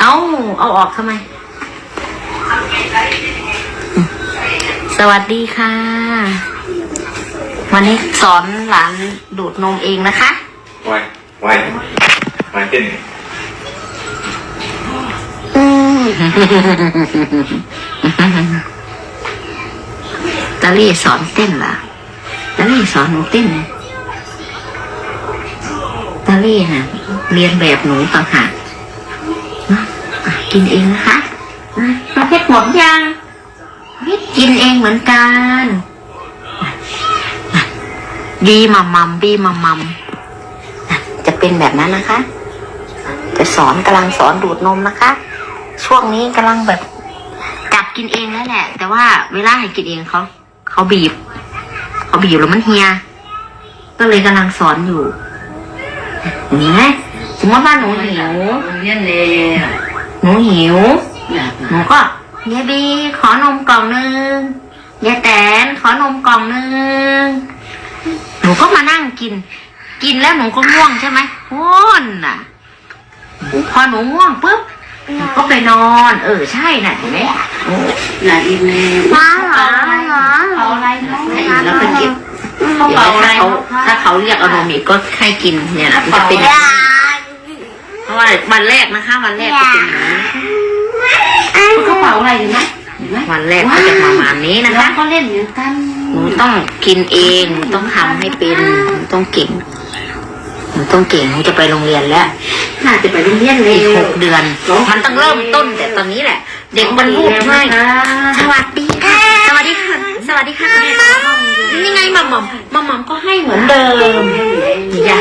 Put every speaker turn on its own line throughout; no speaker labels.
เอาเอาออกทำไม สวัสดีค่ะ วันนี้สอนหลานดูดนมเองนะคะ
ไวไวไวเต้น
ตาลี่สอนเต้นล่ะตาลี่สอนหนูเต้นนะตาลี่น่ะเรียนแบบหนูต่างหากเน อะกินเองนะคะอะประเภทหมดยังประเภทกินเองเหมือนกันบีมัมมัมบีมัมมัมจะเป็นแบบนั้นนะคะ จะสอนกำลังสอนดูดนมนะคะ ช่วงนี้กำลังแบบจับกินเองแล้วแหละ แต่ว่าเวลาให้กินเองเขาเขาบีบเขาบีบแล้วมันเฮีย ก็เลยกำลังสอนอยู่นี่ไหม มมติว่าหนูหิว
เรียนเลย
หนูหิว
อยาก
หนูก็ยายบีขอนมกล่องนึงยายแตนขอนมกล่องนึงหนูก็มานั่งกิน กินแล้วหนูก็ง่วงใช่ไหมง่วงน่ะ พอหนูง่วงปุ๊บหนูก็ไปนอน เออใช่น่ะเห็นไหมโอ้
อยากอีกเลย
มาเหรอเหรอ
เอาอะไรนะ
แล้วก็เก็บ
เขา
เดี๋ยว
เป่าอะไร
ถ้าเขาถ้าเขาเรียกเอานมอีกก็ให้กินเนี่ยนะมันจะเป็น อย่างนี้เพราะว่าวันแรกนะคะ วันแรกก็เป็นอย่างนี้
เขาเป่าอะไรอยู่นะ
วันแรกก็จะประมาณนี้นะ
แล้
คะ
วก็เล่นอย่างกัน
หนูต้องกินเอง หนูต้องทำให้เป็น หนูต้องเก่ง หนูต้องเก่ง หนูจะไปโรงเรียนแล้ว
น่าจะไปโรงเรียนเล
อี
ย
กหกเดือน มันต้องเริ่มต้นแต่ตอนนี้แหละ เด็กมันรูปให้สวัสดีค่ะ สวัสดีค่ะ สวัสดีค่ะนี่ไงมัมมัมมัมมัมก็ให้เหมือนเดิมอย่า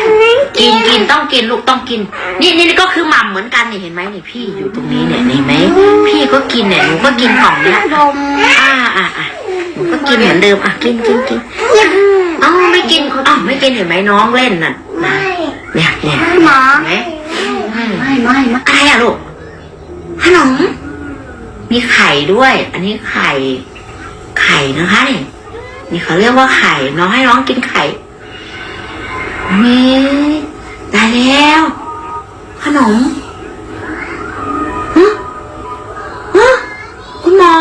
กินกินต้องกินลูกต้องกิน นี่นี่ก็คือมัมเหมือนกันนี่เห็นไหมนี่พี่อยู่ตรงนี้เนี่ยเห็นไหมพี่ก็กินเนี่ยหนูก็กินของเนี้ย
ดม
อ่าอ่าอ่าหนูก็กินเหมือนเดิมอะกินกินกินอ๋อไม่กินอ๋อไม่กินเห็นไหมน้องเล่นน่ะเนี่ยเนี่ย
หมอ
เห็นไหมอืม
ไม่ไม่ไม่
อะไรอะลูกขนมมีไข่ด้วย อันนี้ไข่ ไข่นะคะนี่นี่เขาเรียกว่าไข่น้องให้น้องกินไข่นี่ได้แล้วข นมฮะฮะคุณหมอ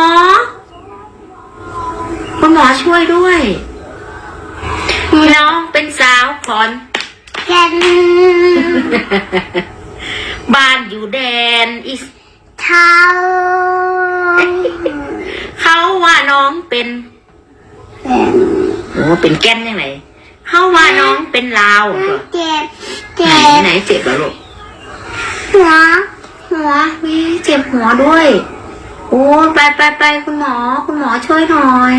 คุณหมอช่วยด้วยน้องเป็นสาวขอน
แกน
บ้านอยู่แดนอีส
เท้า
เขาว่าน้องเป็นโอ้เป็นแก้นยังไงเขาว่าน้องเป็นลาวเหรอ
เจ็บ
ไหน
เจ็บ
ไหนเจ็บเหรอลูก
หัว หัว
วิเจ็บหัวด้วย โอ้ไปไปไปคุณหมอ คุณหมอช่วยหน่อย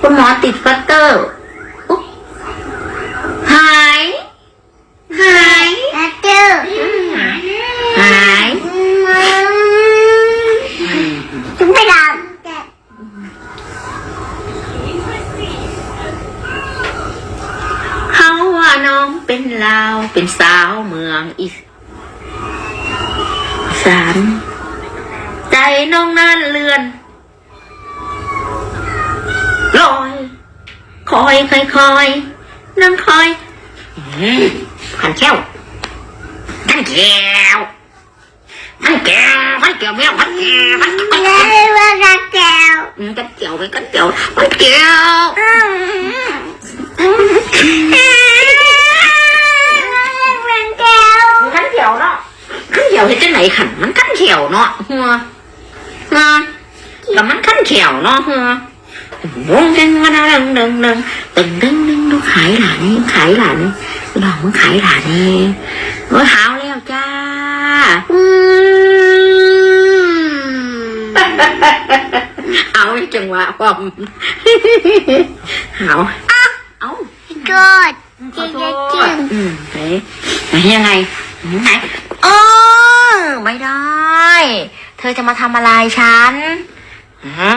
คุณหมอติดฟัตเตอร์อุ๊บหาย หาย
แล้วเจ็บ
หาย
จุ๊บไปดำ
เขาว่าน้องเป็นลาวเป็นสาวเมืองอีสานใจน้องนั่นเลือนลอยคอยคอยคอยนั่งคอยอืมขันแก้วขันแก้วขันแก้วขันแก้วแมวขันแก้วขันแก้ว
แล้วว่ารักแก้ว
อืมกันแก้วไปกันแก้วขันแก้ว
เป็นแก้ว
ขันแก้วเนาะ ขันแก้วเฮ็ดจังไหนขันมันขันแก้วเนาะหัวงาแล้วมันขันแก้วเนาะหัววงดึงมาดึงดึงดึงตึงดึงดึงดูขายหลานนี่ขายหลานนี่ดอกมึงขายหลานนี่โอ้ยหาวแล้วจ้า
อืม
เอาจังหวะความหาวเอา
กดจริงจริง
อืมไหนไหนยังไงไหนเออ ไม่ได้ เธอจะมาทำอะไรฉันฮะ